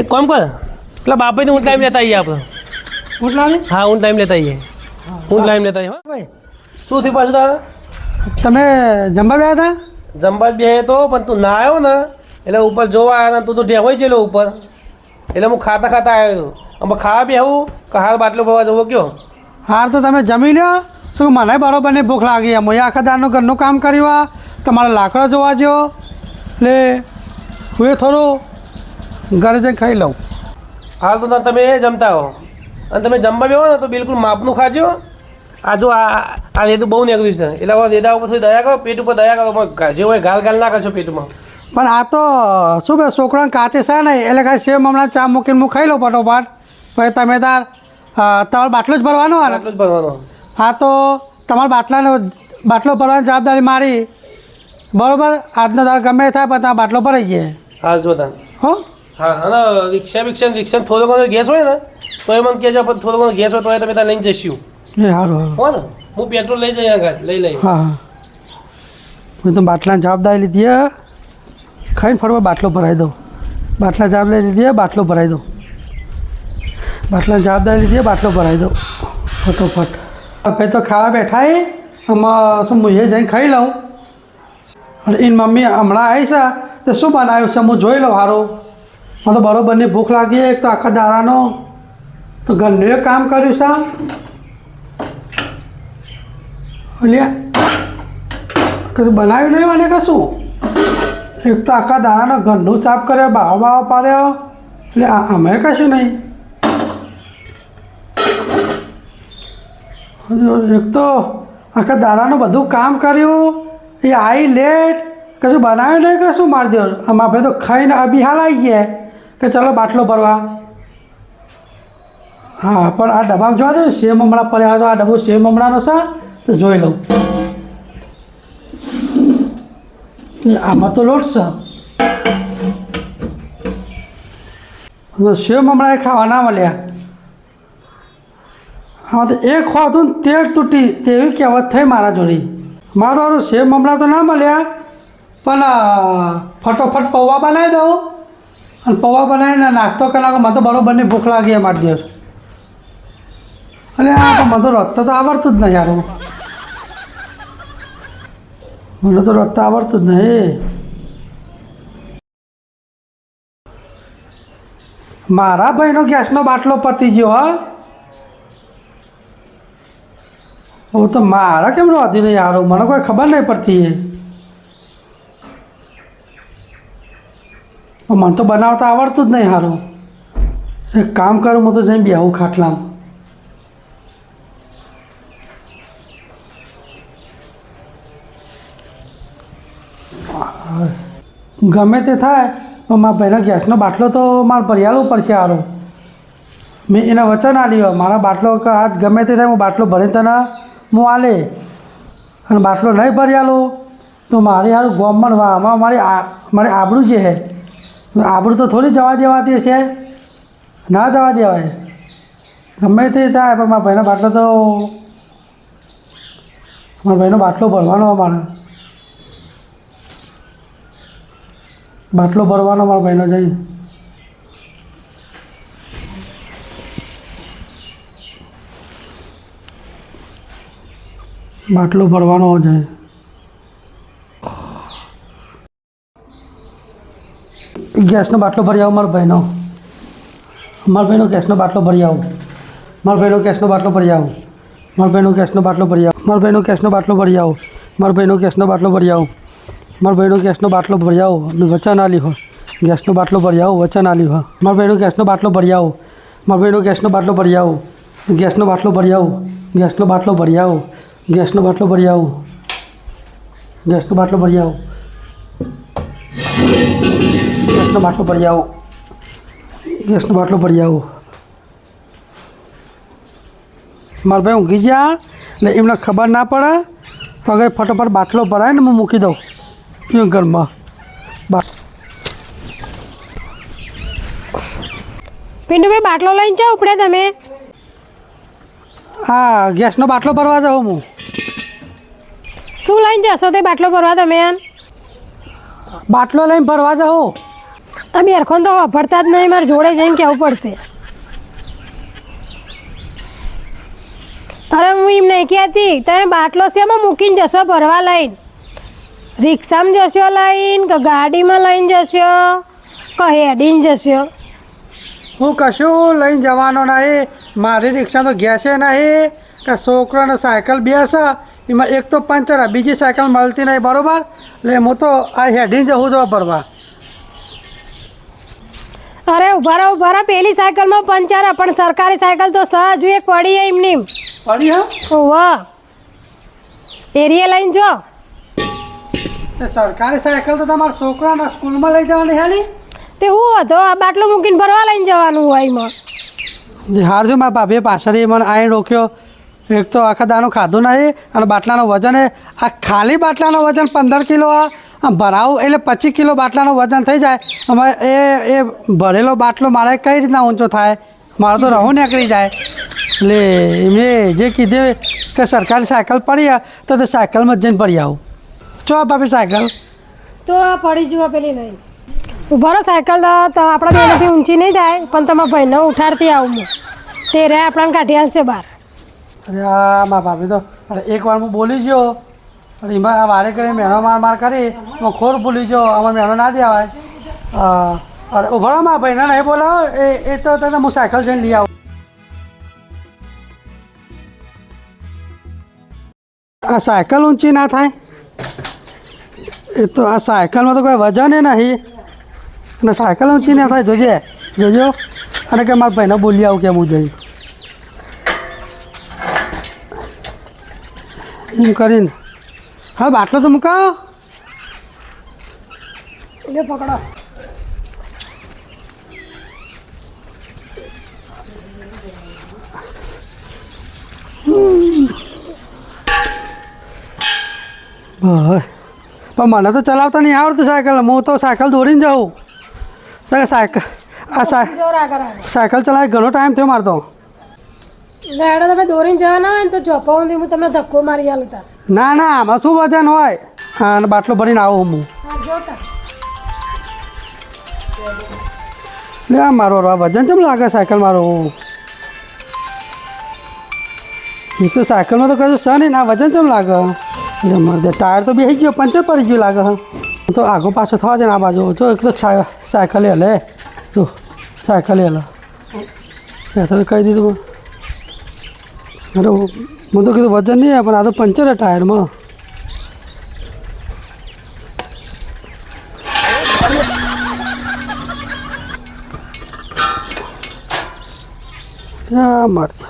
એક કામ કર. એટલે બાપાને હું ટાઈમ લેતા આવીએ આપણે. ઉઠલા ને હા હું ટાઈમ લેતા આવીએ હું ટાઈમ લેતા આવીએ. ભાઈ. શું થયું પાછું દાદા તમે જમવા ગયા હતા? જમવા જ બે તો પણ તું ના આવ્યો ને. એટલે ઉપર જોવા આવ્યા તું તો ઢેવાઈ ગયેલો ઉપર. એટલે હું ખાતા ખાતા આવ્યો હતો અમે ખાવા બેહું કે હાલ બાટલો ભરવા જવો કયો? હાર તો તમે જમી લ્યો. શું મને બરોબર નહીં ભૂખ લાગી? એમ આખા દારનું ઘરનું કામ કર્યું તમારે લાકડો જોવા જો એટલે હું એ થોડું ઘરે જઈને ખાઈ લઉં. હાલ તો તમે એ જમતા હો. અને તમે જમવા બેહો ને તો બિલકુલ માપનું ખાજો. આ જો આ આ વેદું બહુ નીકળ્યું છે. એટલે હવે વેદા ઉપર થોડી દયા કરો પેટ ઉપર દયા કરો. જે હોય ગાલ ગાલ ના કરશો પેટમાં. પણ આ તો શું કે છોકરાને કાચે છે ને એટલે કાંઈ સેમ હમણાં ચા મૂકીને હું ખાઈ લઉં ફટોફટ. પછી તમે તાર તમારો બાટલો જ ભરવાનો ને? આટલું જ ભરવાનો. હા તો તમારા બાટલાનો બાટલો ભરવાની જવાબદારી મારી. બરાબર? આજનો દાળ ગમે થાય પણ તમારો બાટલો ભરાઈ જાય. હાલ જોતા હો? હા અને રિક્ષા બિક્ષા રિક્ષા થોડો ઘણો ગેસ હોય ને તો એ મને કહેજો પણ થોડો ઘણો ગેસ હોય તો એ તમે ત્યાં લઈને જઈશું. એ સારું હો ને હું પેટ્રોલ લઈ જઈ આગળ લઈ લઈ. હા હા. હું તો બાટલાની જવાબદારી લીધી ખાઈને ફરવા બાટલો ભરાઈ દઉં. બાટલા જવાબદારી લીધી બાટલો ભરાઈ દઉં. બાટલાની જવાબદારી લીધી બાટલો ભરાઈ દઉં. ફટોફટ. આપણે તો ખાવા બેઠા આમાં શું હું એ જઈને ખાઈ લઉં? અને એની મમ્મી હમણાં આવી છે તો શું બનાવ્યું છે? હું જોઈ લઉં સારું તો બરોબરની ભૂખ લાગી એક તો આખા દાડાનો. તો ઘરનું કામ કર્યું સા કશું બનાવ્યું નહીં મને કશું? એક તો આખા દાણાનો ઘરનું સાફ કર્યો બાવા બાવા પાડ્યો. એટલે અમે કશું નહીં. એક તો આખા દાડાનું બધું કામ કર્યું. એ આવી લેટ. કશું બનાવ્યું નહીં કશું મારી દો આપણે તો ખાઈને અભી આવી ગયા. કે ચાલો બાટલો ભરવા. હા, પણ આ ડબ્બા જોવા દે સેમ હમણાં પડ્યા તો આ ડબ્બો સેમ હમણાંનો છે, તો જોઈ લઉં. આમાં તો લોટ છે. સેમ હમણાં એ ખાવા ના મળ્યા. આમાં તો એક ખાધું ને તેલ તૂટી, તેવી કહેવત થઈ મારા જોડે. મારું હારું સેમ હમણાં તો ના મળ્યા, પણ ફટોફટ પૌવા બનાવી દઉં. અને પૌવા બનાવીને નાસ્તો કલાક મને તો બરોબરની ભૂખ લાગી અમારી દિવસ. અરે આ મને તો રસ્તો તો આવડતું જ નહીં યાર. મને તો રસ્તો આવડતું જ નહીં. મારા ભાઈનો ગેસનો બાટલો પતી ગયો, હા. હું તો મારા કેમ રોતી નહીં યાર? મને કોઈ ખબર નહીં પડતી. એ મને તો બનાવતા આવડતું જ નહીં સારું એક કામ કરું, હું તો જઈને બેહું ખાટલામાં. ગમે તે થાય, પણ મારા ભાઈનો ગેસનો બાટલો તો મારે ભરિયાલો પડશે સારો મેં એને વચન આલ્યું મારા બાટલો આજ ગમે તે થાય હું બાટલો ભરીને તને હું આલે. અને બાટલો નહીં ભરિયાલો તો મારે યાર ગોમણ આમાં મારી આ મારી આબરૂ જે છે આબરૂ તો થોડી જવા દેવાતી છે ના જવા દેવાય. ગમે તે થાય, પણ મારા ભાઈનો બાટલો તો મારા ભાઈનો બાટલો ભરવાનો અમારે. બાટલો ભરવાનો મારા ભાઈનો જઈને. બાટલો ભરવાનો જાય ગેસનો બાટલો ભરી આવો મારા ભાઈનો મારા ભાઈનો ગેસનો બાટલો ભરી આવો મારા ભાઈનો ગેસનો બાટલો ભરી આવો મારા ભાઈનો ગેસનો બાટલો ભરી આવો મારા ભાઈનો ગેસનો બાટલો ભરી આવો મારા ભાઈનો ગેસનો બાટલો ભરી આવો મારા ભાઈનો ગેસનો બાટલો ભરી આવો વચન આલી હો ગેસનો બાટલો ભરી આવો વચન આલી હો મારા ભાઈનો ગેસનો બાટલો ભરી આવો મારા ભાઈનો ગેસનો બાટલો ભરી આવો ગેસનો બાટલો ભરી આવો ગેસનો બાટલો ભરી આવો ગેસનો બાટલો ભરી આવો ગેસનો બાટલો ભરી આવો ગેસનો બાટલો ભરી આવો. ગેસનો બાટલો ભરી આવો. મારા ભાઈ ઊંઘી ગયા ને એમને ખબર ના પડે તો આગળ ફટોફટ બાટલો ભરાય ને હું મૂકી દઉં. ઘરમાં. બા પિન્ટુભાઈ બાટલો લઈને જાઓ ઉપડે તમે. હા ગેસનો બાટલો ભરવા જાઉં હું. શું લઈને જશો તે બાટલો ભરવા તમે એમ? બાટલો લઈને ભરવા જાઉં. આ બેરખોન તો વાપરતા જ નહીં, મારે જોડે જઈને કહેવું પડશે? અરે હું એમ નહીં કહેતી, તમે બાટલો શેમાં મૂકીને જશો ભરવા લઈને? રિક્ષામાં જશો લઈને કે ગાડીમાં લઈને જશો? કે હેડીને જશો? હું કશું લઈને જવાનો નહીં. મારી રિક્ષા તો ગેસે નહીં. કે છોકરાને સાયકલ બેસે. એમાં એક તો પંચર, બીજી સાયકલ મળતી નહીં, બરોબર? એટલે હું તો આ હેડીને જવું જો ભરવા. અરે ઊભા રહો ઊભા રહો. પેલી સાયકલમાં પંચર પણ સરકારી સાયકલ તો સહજ એક પડી એમની. પડી હા? વાહ. એરિયા લઈને જો. સરકારી સાયકલ તો તમારા છોકરાના સ્કૂલમાં લઈ જવાની હેલી? તે હું હતો? આ બાટલો મૂકીને ભરવા લઈને જવાનું હોય એમાં. હાર જો મારા ભાભીએ પાછળ મને આઈ રોક્યો. એક તો આખા દાનું ખાધું નહીં અને બાટલાનું વજન એ આ ખાલી બાટલાનું વજન પંદર કિલો આ. ભરાવું? એટલે પચીસ કિલો બાટલાનું વજન થઈ જાય. અમે એ એ ભરેલો બાટલો મારે કઈ રીતના ઊંચો થાય? મારો તો રહું નીકળી જાય. એટલે મેં જે કીધું કે સરકારી સાયકલ પડી તો તે સાયકલમાં જઈને પડી આવું. ચો ભાભી સાયકલ? તો પડી જુઓ પેલી નહીં. ઊભા સાયકલ તો આપણા બેનથી ઊંચી નહીં જાય પણ તમારા ભાઈને ઉઠાડતી આવું હું. તે રે આપણને કાઢી આવશે બહાર. અરે આ મા ભાભી તો અરે એક વાર હું બોલી ગયો. અરે એમાં વારે કરીને મેનો માર માર કરી હું ખોર ભૂલી જો અમારે મહેનો ના દેવાય. અરે ઊભા માં મારા ભાઈને નહીં બોલાવો, એ એ તો તને હું સાયકલ જઈને લઈ આવું. આ સાયકલ ઊંચી ના થાય. એ તો આ સાયકલમાં તો કોઈ વજન નહીં. અને સાયકલ ઊંચી ના થાય, જોજે, જોજો. અને કે મારા ભાઈને બોલી આવું કેમ હું જઈ એમ કરીને હા બાટલો તો મુકાવો. લે પકડો. પણ મને તો ચલાવતા નહીં આવડતું સાયકલ. હું તો સાયકલ દોડીને જાઉં. સાયકલ આ સાયકલ ચલાવે ઘણો ટાઈમ થયો મારતો. લેડો તમે દોરીને જવાના હોય ને તો ચોપાઉથી હું તમને ધક્કો મારી આલું તા ના ના આમાં શું વજન હોય? હા અને બાટલો ભરીને આવું હું. હા જોતા લે આ મારો આ વજન ચમ લાગે સાયકલ મારો? એ તો સાયકલમાં તો કશું છે નહીં ને આ વજન ચમ લાગે? એટલે મારે ટાયર તો બેસી ગયો પંચર પડી ગયું લાગે હા. તો આગો પાછો થવા દે ને આ બાજુ. જો એક તો સાયકલ હલે જો સાયકલ હલે તો કહી દીધું અરે મેં તો કીધું વજન નહીં આવે, પણ આ તો પંચર હે ટાયરમાં. આ મારતી.